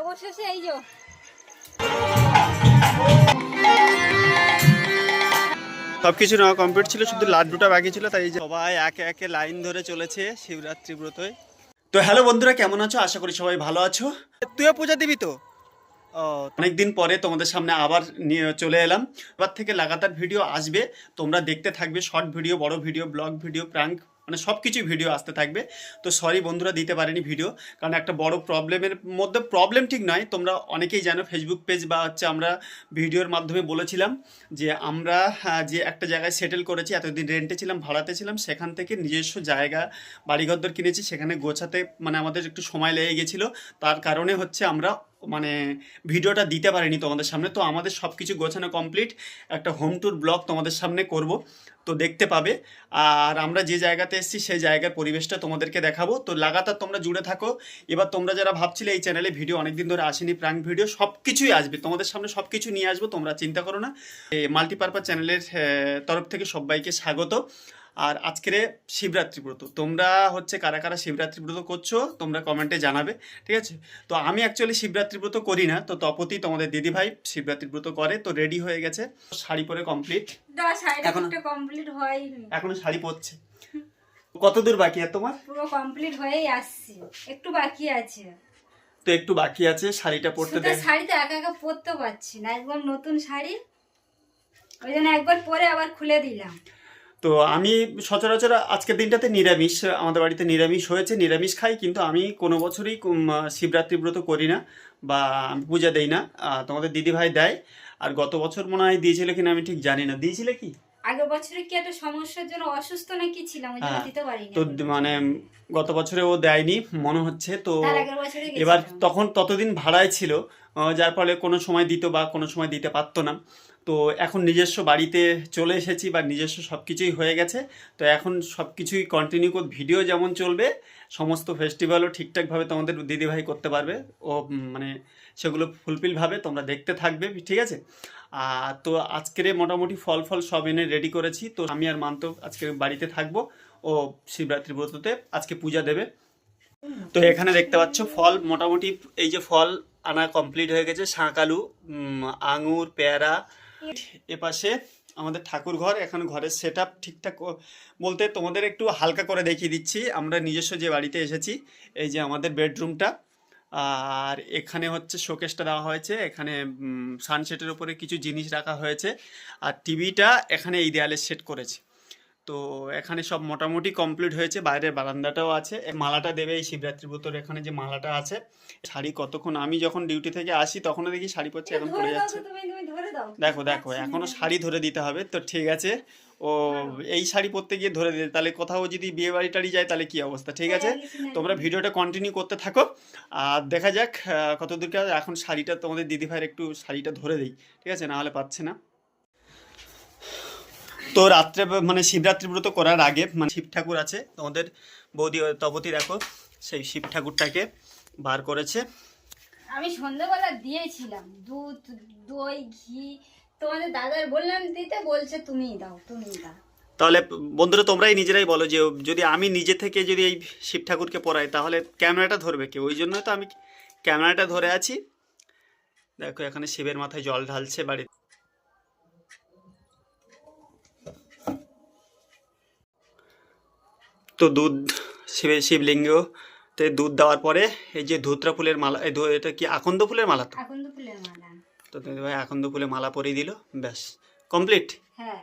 অবশেষে এই যে। সবকিছু নেওয়া কমপ্লিট ছিল, শুধু লাড্ডুটা বাকি ছিল, তাই সবাই একে একে লাইন ধরে চলেছে শিবরাত্রি ব্রতই তো হ্যালো বন্ধুরা, কেমন আছো? আশা করি সবাই ভালো আছো। তুইও পূজা দিবি তো? অনেকদিন পরে তোমাদের সামনে আবার নিয়ে চলে এলাম। এবার থেকে লাগাতার ভিডিও আসবে, তোমরা দেখতে থাকবে শর্ট ভিডিও বড় ভিডিও ব্লগ ভিডিও প্র্যাঙ্ক মানে সব কিছুই ভিডিও আসতে থাকবে। তো সরি বন্ধুরা দিতে পারিনি ভিডিও কারণ একটা বড় প্রবলেমের মধ্যে প্রবলেম ঠিক নয়। তোমরা অনেকেই জানো ফেসবুক পেজ বা হচ্ছে আমরা ভিডিওর মাধ্যমে বলেছিলাম যে আমরা আহ, যে একটা জায়গায় সেটেল করেছি এতদিন রেন্টে ছিলাম ভাড়াতে ছিলাম সেখান থেকে নিজস্ব জায়গা বাড়িঘরদর কিনেছি সেখানে গোছাতে মানে আমাদের একটু সময় লেগে গেছিল। তার কারণে হচ্ছে আমরা মানে ভিডিওটা দিতে পারিনি তোমাদের সামনে। তো আমাদের সব কিছু গোছানো কমপ্লিট একটা হোম ট্যুর ব্লগ তোমাদের সামনে করব। তো দেখতে পাবে। আর আমরা যে জায়গাতে এসেছি, সেই জায়গার পরিবেশটা তোমাদেরকে দেখাবো। তো লাগাতার তোমরা জুড়ে থাকো। এবার তোমরা যারা ভাবছিলে এই চ্যানেলে ভিডিও অনেকদিন ধরে আসেনি প্রাঙ্ক ভিডিও সব কিছুই আসবে। তোমাদের সামনে সব কিছু নিয়ে আসব, তোমরা চিন্তা করো না। মাল্টিপারপাস চ্যানেলের তরফ থেকে সবাইকে স্বাগত। আর আজকের শিবরাত্রি ব্রত। তোমরা হচ্ছে কারা কারা শিবরাত্রি ব্রত করছ তোমরা কমেন্টে জানাবে ঠিক আছে? তো আমি অ্যাকচুয়ালি শিবরাত্রি ব্রত করি না তো তপতি তোমাদের দিদিভাই শিবরাত্রি ব্রত করে তো রেডি হয়ে গেছে। শাড়ি পরে কমপ্লিট শাড়িটা এখন- কমপ্লিট হয়নি। এখনও শাড়ি পরছে। কত দূর বাকি আর তোমার? পুরো কমপ্লিট হয়েই আসছে। একটু বাকি আছে। তো একটু বাকি আছে শাড়িটা পরতে দেখ শাড়ি তো একা একা পরতে পারছি না। একবার নতুন শাড়ি ওই জন্য একবার পরে আবার খুলে দিলাম। তো আমি সচরাচর আজকের দিনটাতে নিরামিষ, আমাদের বাড়িতে নিরামিষ হয়েছে, নিরামিষ খাই, কিন্তু আমি কোনো বছরই শিবরাত্রি ব্রত করি না বা পূজা দেই না। তোমাদের দিদিভাই দেয়, আর গত বছর মনে হয় দিয়েছিল কিনা আমি ঠিক জানি না। দিয়েছিলে কি? আগের বছরে কি একটা সমস্যার জন্য অসুস্থ নাকি ছিলাম ওই জন্য হ্যাঁ, দিতে পারিনি তো মানে গত বছরে ও দেয়নি মনে হচ্ছে তো তার আগের বছরে এবার গেছিলাম। তখন ততদিন ভাড়ায় ছিল আহ, যার ফলে কোনো সময় দিত বা কোনো সময় দিতে পারতো না। তো এখন নিজস্ব বাড়িতে চলে এসেছি বা নিজস্ব সব কিছুই হয়ে গেছে তো এখন সব কিছুই কন্টিনিউ ভিডিও যেমন চলবে সমস্ত ফেস্টিভ্যালও ঠিকঠাকভাবে তোমাদের দিদিভাই করতে পারবে। ও উম, মানে সেগুলো ফুলফিলভাবে তোমরা দেখতে থাকবে, ঠিক আছে? তো আজকের মোটামুটি ফল ফল সব এনে রেডি করেছি। তো আমি আর মান্ত আজকে বাড়িতে থাকব। ও শিবরাত্রি ব্রততে আজকে পূজা দেবে। তো এখানে দেখতে পাচ্ছ ফল মোটামুটি এই যে ফল আনা কমপ্লিট হয়ে গেছে। শাঁকালু আঙুর, পেয়ারা। এপাশে আমাদের ঠাকুর ঘর। এখন ঘরের সেট ঠিকঠাক বলতে তোমাদের একটু হালকা করে দেখিয়ে দিচ্ছি। আমরা নিজস্ব যে বাড়িতে এসেছি, এই যে আমাদের বেডরুমটা আর এখানে হচ্ছে শোকেসটা দেওয়া হয়েছে। এখানে সানসেটের উপরে কিছু জিনিস রাখা হয়েছে। আর টিভিটা এখানে এই দেয়ালে সেট করেছে। তো এখানে সব মোটামুটি কমপ্লিট হয়েছে। বাইরের বারান্দাটাও আছে। মালাটা দেবে এই শিবরাত্রি ব্রতর এখানে যে মালাটা আছে। শাড়ি কতক্ষণ আমি যখন ডিউটি থেকে আসি তখনও দেখি শাড়ি পরছে এখন দাও যাচ্ছে। দেখো দেখো পাচ্ছি না। এখনও শাড়ি ধরে দিতে হবে। তো ঠিক আছে। ও এই শাড়ি পরতে গিয়ে ধরে দিলে। তাহলে কোথাও যদি বিয়ে বাড়ি টাড়ি যায় তাহলে কি অবস্থা? ঠিক আছে? হ্যাঁ, নাই। তোমরা ভিডিওটা কন্টিনিউ করতে থাকো। আর দেখা যাক আহ, কত দূর এখন শাড়িটা তোমাদের দিদি ভাইয়ের একটু শাড়িটা ধরে দিই। ঠিক আছে? না হলে পাচ্ছে না। তো রাত্রে মানে শিবরাত্রি ব্রত করার আগে মানে শিব ঠাকুর আছে তোমাদের বৌদি তপতি দেখো সেই শিব ঠাকুরটাকে বার করেছে। আমি সন্ধ্যাবেলা দিয়েছিলাম। দুধ দই ঘি তোমাদের দাদার বললাম দিতে বলছে তুমিই দাও তুমিই দাও। তাহলে বন্ধুরা তোমরাই নিজেরাই বলো যে যদি আমি নিজে থেকে যদি এই শিব ঠাকুরকে পড়াই তাহলে ক্যামেরাটা ধরবে কে? ওই জন্য তো আমি ক্যামেরাটা ধরে আছি। দেখো এখানে শিবের মাথায় জল ঢালছে বাড়ি তো দুধ শিবের শিবলিঙ্গতে দুধ দেওয়ার পরে এই যে ধুতরা ফুলের মালা এটা কি আকন্দ ফুলের মালা তো? তো ফুলের মালা। তো ভাই আকন্দ ফুলের মালা পরিয়ে দিল ব্যাস কমপ্লিট হ্যাঁ।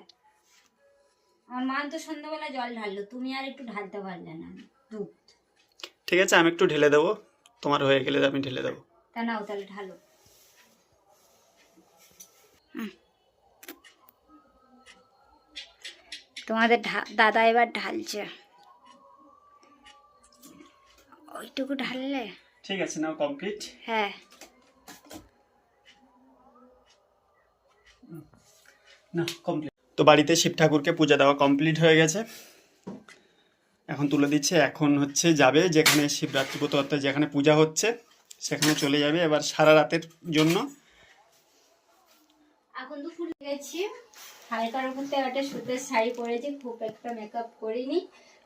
আমার মা তো সন্ধ্যাবেলা জল ঢাললো তুমি আর একটু ঢালতে পারলে না দুধ ঠিক আছে আমি একটু ঢেলে দেবো তোমার হয়ে গেলে আমি ঢেলে দেবো। তা নাও তাহলে ঢালো। তোমাদের দাদা এবার ঢালছে। ওইটুকু ঢাললে? ঠিক আছে নাও কমপ্লিট হ্যাঁ। না কমপ্লিট তো বাড়িতে শিব ঠাকুরকে পূজা দেওয়া কমপ্লিট হয়ে গেছে। এখন তুলে দিচ্ছে এখন হচ্ছে যাবে যেখানে শিবরাত্রি ব্রত অর্থাৎ যেখানে পূজা হচ্ছে সেখানে চলে যাবে এবার সারা রাতের জন্য। এখন তো ফুল গেছি। হালকার মধ্যে একটা সুতের শাড়ি পরেছি খুব একটা মেকআপ করিনি।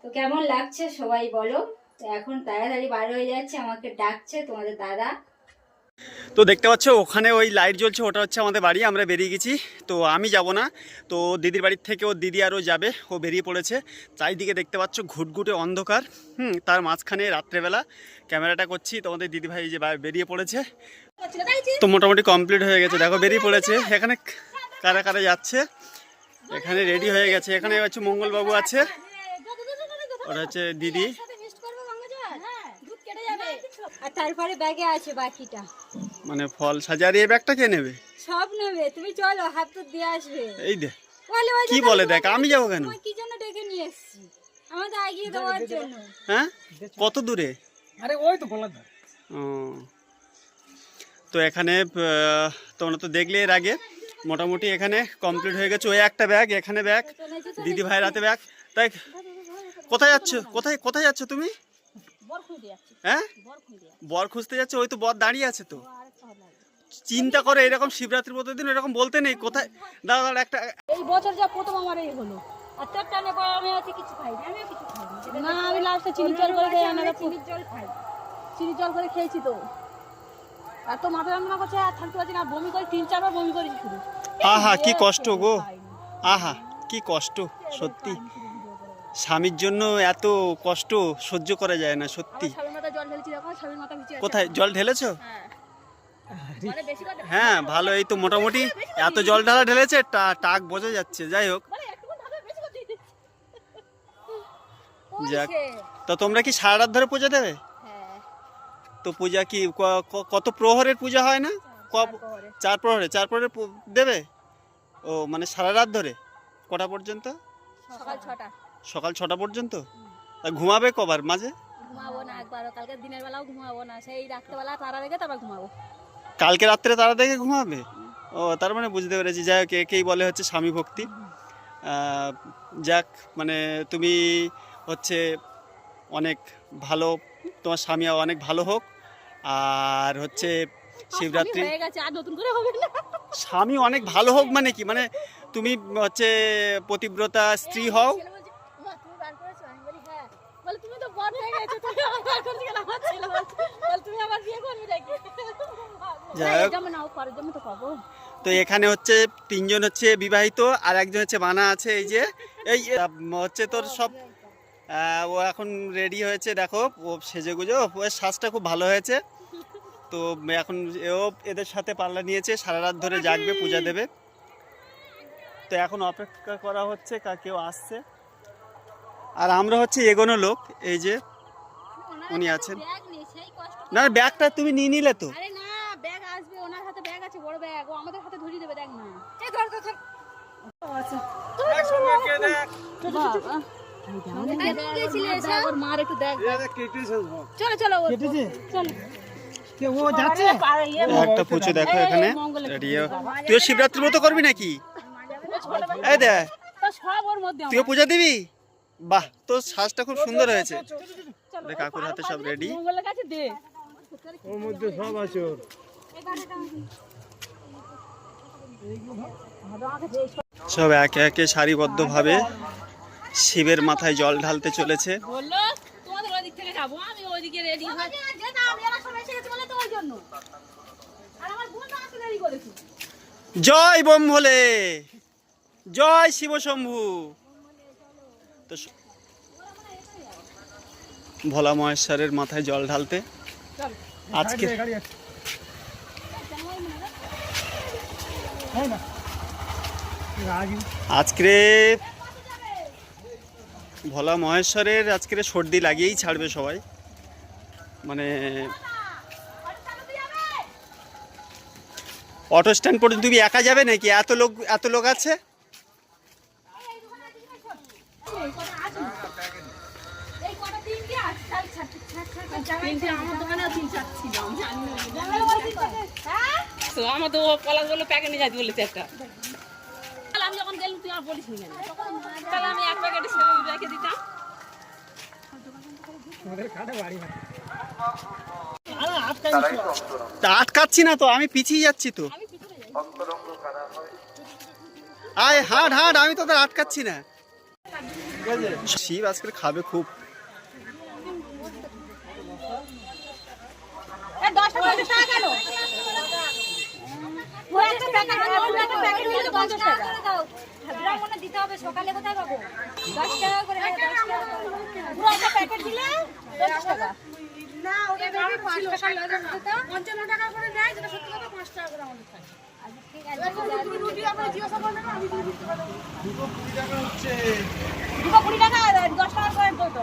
তো কেমন লাগছে সবাই বলো। তো এখন তাড়াতাড়ি বার হয়ে যাচ্ছে আমাকে ডাকছে তোমাদের দাদা। তো দেখতে পাচ্ছ, ওখানে ওই লাইট জ্বলছে, ওটা হচ্ছে আমাদের বাড়ি, আমরা বেরিয়ে গেছি। তো আমি যাব না, তো দিদির বাড়ির থেকে ও দিদি আরও যাবে, ও বেরিয়ে পড়েছে। চারিদিকে দেখতে পাচ্ছ, ঘুটঘুটে অন্ধকার। হুম, তার মাঝখানে রাত্রেবেলা ক্যামেরাটা করছি, তোমাদের দিদিভাই যে বেরিয়ে পড়েছে। তো মোটামুটি কমপ্লিট হয়ে গেছে। দেখো, বেরিয়ে পড়েছে। এখানে কারা কারা যাচ্ছে? এখানে রেডি হয়ে গেছে। এখানে হচ্ছে মঙ্গলবাবু আছে, ওটা হচ্ছে দিদি। আর তারপরে ব্যাগে আছে বাকিটা। মানে ফল সাজার এই ব্যাগটা কে নেবে? সব নেবে তুমি চলো হাত তো দিয়ে আসবে। এই দে। বলে কি বলে দেখ আমি যাব কেন? কি জন্য ডেকে নিয়ে এসেছি? আমাদের এগিয়ে দেওয়ার জন্য। হ্যাঁ? কত দূরে? আরে ওই তো ধার ও। তো এখানে তোমরা তো দেখলে এর আগে মোটামুটি এখানে কমপ্লিট হয়ে গেছে। ওই একটা ব্যাগ এখানে ব্যাগ দিদি ভাই রাতে ব্যাগ। তাই কোথায় যাচ্ছ? কোথায় কোথায় যাচ্ছ তুমি? হ্যাঁ? বর খুঁজতে যাচ্ছে। ওই তো বর দাঁড়িয়ে আছে তো। চিন্তা করে এরকম শিবরাত্রির মতো দিন এরকম বলতে নেই কোথায়? দাঁড়া দাঁড়া একটা এই বছর যা প্রথম আমার এই হলো। আর তোর টানে পরে আমি আছে কিছু খাই না আমিও কিছু খাই না না আমি লাস্টে চিনি জল করে খেয়ে আমরা চিনি জল খাই। চিনি জল করে খেয়েছি তো। আর তো মাথা যন্ত্রণা করছে আর থাকতে পারছি না বমি করে তিন চারবার বমি করেছি শুধু। আহা কি কষ্ট গো। আহা কি কষ্ট সত্যি। স্বামীর জন্য এত কষ্ট সহ্য করা যায় না সত্যি। কোথায়? জল ঢেলেছো? হ্যাঁ। হ্যাঁ ভালো এই তো মোটামুটি এত জল ঢালা ঢেলেছে টা- টাক বোঝা যাচ্ছে যাই হোক। যাক। তো তোমরা কি সারা রাত ধরে পূজা দেবে? হ্যাঁ। তো পূজা কি কত প্রহরের পূজা হয় না? চার প্রহরে। চার প্রহরে দেবে? ও মানে সারা রাত ধরে? কটা পর্যন্ত? সকাল ছটা। সকাল ছটা পর্যন্ত? তা ঘুমাবে কবার? মাঝে? ঘুমাবো না একবারও কালকে দিনের বেলাও ঘুমাবো না। সেই রাত্রেবেলা তারা দেখে তারপর ঘুমাবো। কালকে রাত্রে তারা দেখে ঘুমাবে? ও তার মানে বুঝতে পেরেছি। যাই হোক একেই বলে হচ্ছে স্বামী ভক্তি। যাক মানে তুমি হচ্ছে অনেক ভালো তোমার স্বামী অনেক ভালো হোক। আর হচ্ছে শিবরাত্রি স্বামী অনেক ভালো হোক মানে কি? মানে তুমি হচ্ছে পতিব্রতা স্ত্রী হও ছেলে বলছে, "মা, তুমি বার করেছ?" আমি বলি, "হ্যাঁ।" বলে, "তুমি তো বর হয়ে গেছো, তুমি করতে আমার ছেলে বলছে, বলে, "তুমি আবার বিয়ে করবি নাকি?" নাও, জন্য তো পাবো। তো এখানে হচ্ছে তিনজন হচ্ছে বিবাহিত আর একজন হচ্ছে মানা আছে এই যে এই হচ্ছে তোর সব ও এখন রেডি হয়েছে দেখো ও সেজে গুজো ওর শ্বাসটা খুব ভালো হয়েছে। তো এখন এও এদের সাথে পাল্লা নিয়েছে সারা রাত ধরে জাগবে পূজা দেবে। তো এখন অপেক্ষা করা হচ্ছে কা কেউ আসছে। আর আমরা হচ্ছে এগোনো লোক এই যে উনি আছেন। না ব্যাগটা তুমি নিয়ে নিলে তো আরে না, ব্যাগ আসবে, ওনার হাতে ব্যাগ আছে, বড় ব্যাগ, ও আমাদের হাতে ধরিয়ে দেবে, দেখ না। এই ধর, ধর, ধর। একসঙ্গে কে দেখ বাবা। এই ব্যাগ, ওর মা- ওর মার একটু দেখ, দেখ। কেটেছে চলো, চলো, ওর- কেটেছে? চলো। কে ও যাচ্ছে একটা পুচু দেখো এখানে তুইও শিবরাত্রি মতো করবি নাকি এই দে তো সব ওর মধ্যে তুইও পূজা দিবি বাহ তোর শ্বাসটা খুব সুন্দর হয়েছে। দেখ কাকুর হাতে সব রেডি ওর মধ্যে সব আছে ওর। সব একে একে সারিবদ্ধভাবে শিবের মাথায় জল ঢালতে চলেছে। বলল তোমাদের ওই দিক থেকে যাব আমি ওইদিকে রেডি হয়ে আমি এরা সবাই এসে গেছে বলে তো ওই জন্য। আর আমার বোন তো আসতে দেরি করেছে। জয় বোম ভোলে জয় শিব শম্ভু তো ভোলা মহেশ্বরের মাথায় জল ঢালতে। আজকে আজকে ভোলা মহেশ্বরের আজকের সর্দি লাগিয়েই ছাড়বে সবাই। মানে অটো স্ট্যান্ড পর্যন্ত তুমি একা যাবে নাকি? এত লোক এত লোক আছে? তো আমার তো পলাশ বলল প্যাকেট নিয়ে যাইতে বলেছে একটা। তাহলে আমি যখন গেলাম তুই আর বলিস নি কেন? তাহলে আমি এক প্যাকেটে সেবা রেখে দিতাম। আমাদের কাটা বাড়ি তা আটকাচ্ছি না তো আমি পিছিয়ে যাচ্ছি তো। আয় হাট হাট আমি তোদের আটকাচ্ছি না। শিব আজকে খাবে খুব। দশটা পঞ্চাশ টাকা কেন? মনে দিতে হবে সকালে কোথায় পাবো? দশ টাকা করে দশ টাকা পুরো একটা প্যাকেট দিলে পঞ্চাশ টাকা। পঞ্চান্ন টাকা করে নেয় যেটা সত্যি কথা পাঁচ টাকা করে আমাদের খায়। দুটো কুড়ি টাকা দশ টাকা করে দুটো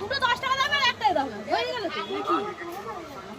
দুটো দশ টাকা আর একটাই দাও না হয়ে গেল তো?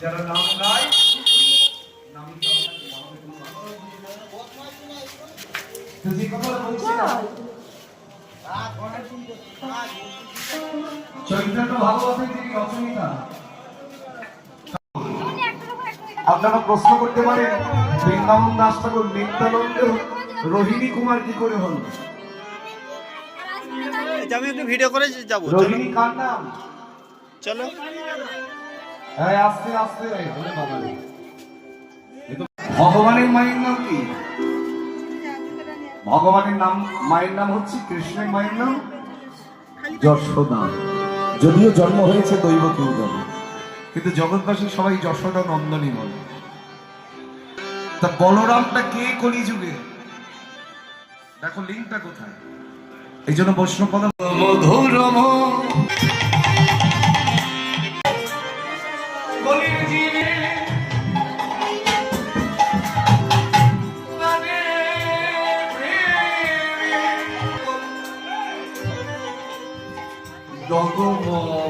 ফাইন দিয়েছি তো পয়েন্ট দেয়নি তো ভিড় না দোকান এ বেবি লরি তো দর ভিতরে সব ভিতরে ঢুকে যাবে কেন লুই করে বলে আরে লুঙ্গিতে কি হয়েছে ও কোনো অসুবিধা নেই এখানে তো চৈতন্য ভাগবতের যিনি রচয়িতা। আপনারা প্রশ্ন করতে পারেন বৃন্দাবন দাস ঠাকুর নিত্যানন্দ রোহিণী কুমার কি করে হল? আমি একটু ভিডিও করে যাব রোহিণী কার নাম? চলো। আস্তে আস্তে। ভগবানের মায়ের নাম কি? ভগবানের নাম মায়ের নাম হচ্ছে কৃষ্ণের মায়ের নাম যশোদা। যদিও জন্ম হয়েছে দৈব কেউ কিন্তু জগৎবাসী সবাই যশোদা নন্দনী বলে। তা বলরামটা কে কলিযুগে? দেখো লিঙ্কটা কোথায়? এই জন্য বৈষ্ণব পদ মধুরম como